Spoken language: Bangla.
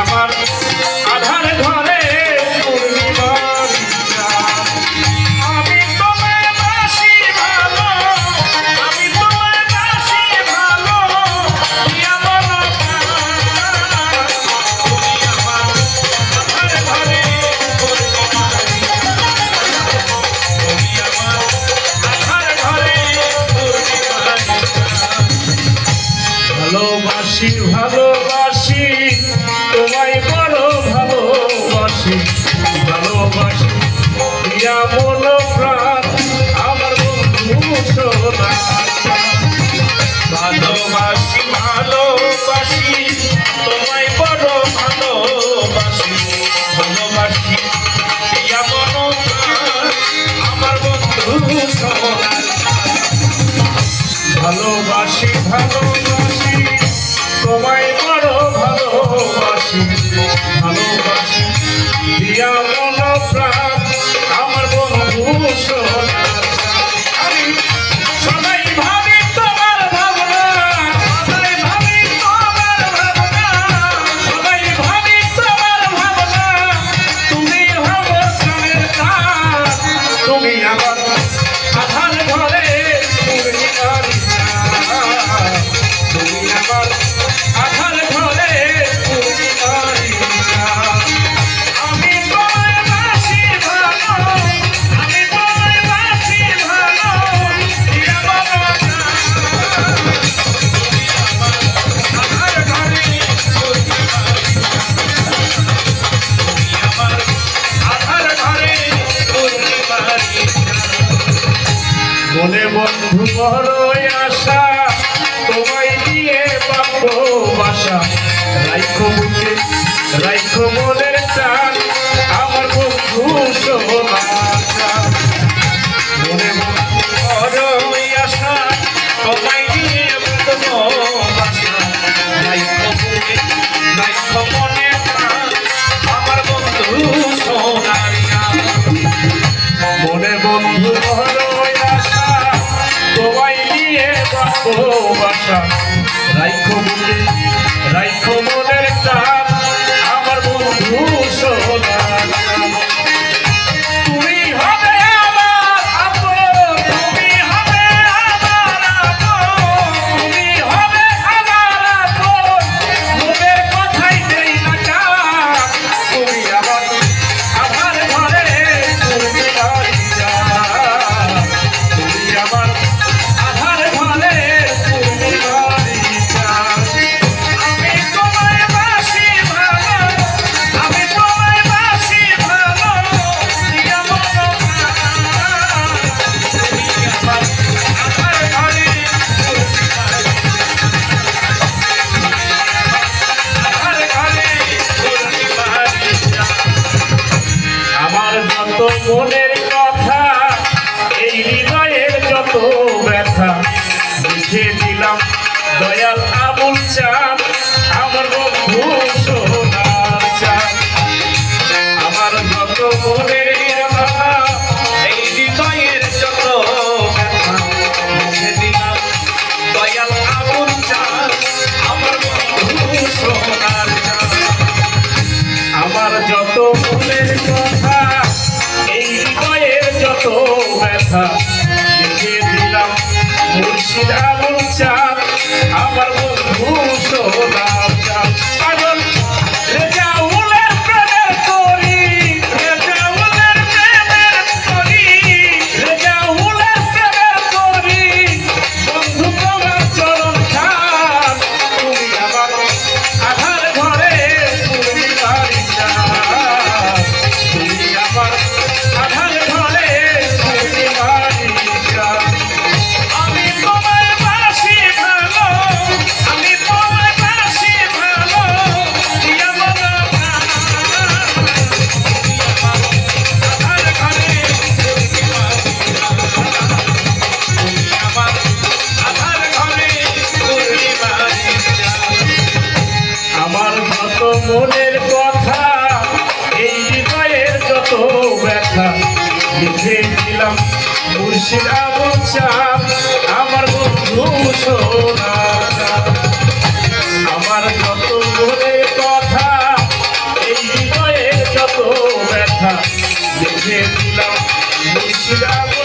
আমার আধার ঘরে ভালোবাসি ভালোবাসি, তোমায় বড় ভালোবাসি ভালোবাসি। প্রিয়া মন প্রাণ আমার বন্ধু ভালোবাসি ভালোবাসি, তোমায় বড় ভালোবাসি। ভালোবাসি, প্রিয়া মন আমার বন্ধু ভালোবাসি ভালোবাসি। Oh my Hello. মনের কথা এই হৃদয়ের যত ব্যথা লিখে দিলাম দয়াল আবুল চা মনের কথা, এই হৃদয়ের যত ব্যথা, লিখে দিলাম মুর্শিদ আবু আমার বন্ধু সোনা আমার যত মনের কথা, এই হৃদয়ের যত ব্যথা, লিখে দিলাম মুর্শিদ আবু